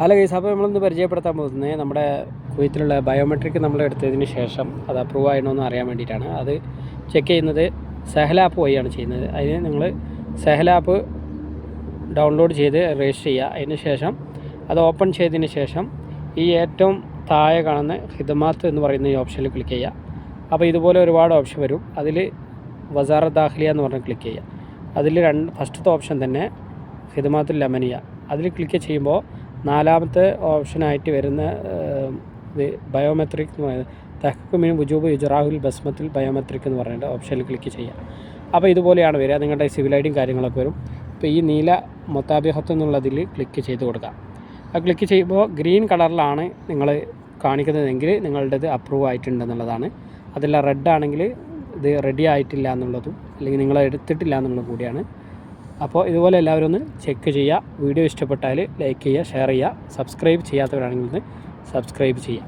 Hello guys അപ്പോൾ നമ്മളൊന്ന് പരിചയപ്പെടുത്താൻ പോകുന്നത് നമ്മുടെ കുവൈത്തിലുള്ള ബയോമെട്രിക് നമ്മൾ എടുത്തതിന് ശേഷം അത് അപ്രൂവ് ആയണോ എന്ന് അറിയാൻ വേണ്ടിയിട്ടാണ്. അത് ചെക്ക് ചെയ്യുന്നത് സെഹൽ ആപ്പ് വഴിയാണ് ചെയ്യുന്നത്. അതിന് നിങ്ങൾ സെഹൽ ആപ്പ് ഡൗൺലോഡ് ചെയ്ത് രജിസ്റ്റർ ചെയ്യുക. അതിന് ശേഷം അത് ഓപ്പൺ ചെയ്തതിന് ശേഷം ഈ ഏറ്റവും താഴെ കാണുന്ന ഹിദമാത്ത് എന്ന് പറയുന്ന ഈ ഓപ്ഷനിൽ ക്ലിക്ക് ചെയ്യുക. അപ്പോൾ ഇതുപോലെ ഒരുപാട് ഓപ്ഷൻ വരും. അതിൽ വസാറ ദാഖലിയ എന്ന് പറഞ്ഞ് ക്ലിക്ക് ചെയ്യുക. അതിൽ രണ്ട് ഫസ്റ്റത്തെ ഓപ്ഷൻ തന്നെ ഹിദമാത്തുൽ ലമനിയ. അതിൽ ക്ലിക്ക് ചെയ്യുമ്പോൾ നാലാമത്തെ ഓപ്ഷനായിട്ട് വരുന്ന ബയോമെട്രിക് എന്ന് പറയുന്നത് തഹക്കുമിന് ബുജൂബ് ഇജറാഹുൽ ബസ്മത്തിൽ ബയോമെട്രിക് എന്ന് പറഞ്ഞിട്ട് ഓപ്ഷനിൽ ക്ലിക്ക് ചെയ്യുക. അപ്പോൾ ഇതുപോലെയാണ് വരിക. നിങ്ങളുടെ സിവിൽ ഐഡിയും കാര്യങ്ങളൊക്കെ വരും. ഇപ്പോൾ ഈ നീല മൊത്താബിഹത്ത് എന്നുള്ളതിൽ ക്ലിക്ക് ചെയ്ത് കൊടുക്കുക. ആ ക്ലിക്ക് ചെയ്യുമ്പോൾ ഗ്രീൻ കളറിലാണ് നിങ്ങൾ കാണിക്കുന്നതെങ്കിൽ നിങ്ങളുടേത് അപ്രൂവ് ആയിട്ടുണ്ടെന്നുള്ളതാണ്. അതല്ല റെഡ് ആണെങ്കിൽ ഇത് റെഡി ആയിട്ടില്ല എന്നുള്ളതും അല്ലെങ്കിൽ നിങ്ങൾ എടുത്തിട്ടില്ല എന്നുള്ളതും കൂടിയാണ്. അപ്പോൾ ഇതുപോലെ എല്ലാവരും ഒന്ന് ചെക്ക് ചെയ്യുക. വീഡിയോ ഇഷ്ടപ്പെട്ടാൽ ലൈക്ക് ചെയ്യുക ഷെയർ ചെയ്യുക സബ്സ്ക്രൈബ് ചെയ്യാത്തവരാണെങ്കിൽ ഒന്ന് സബ്സ്ക്രൈബ് ചെയ്യുക.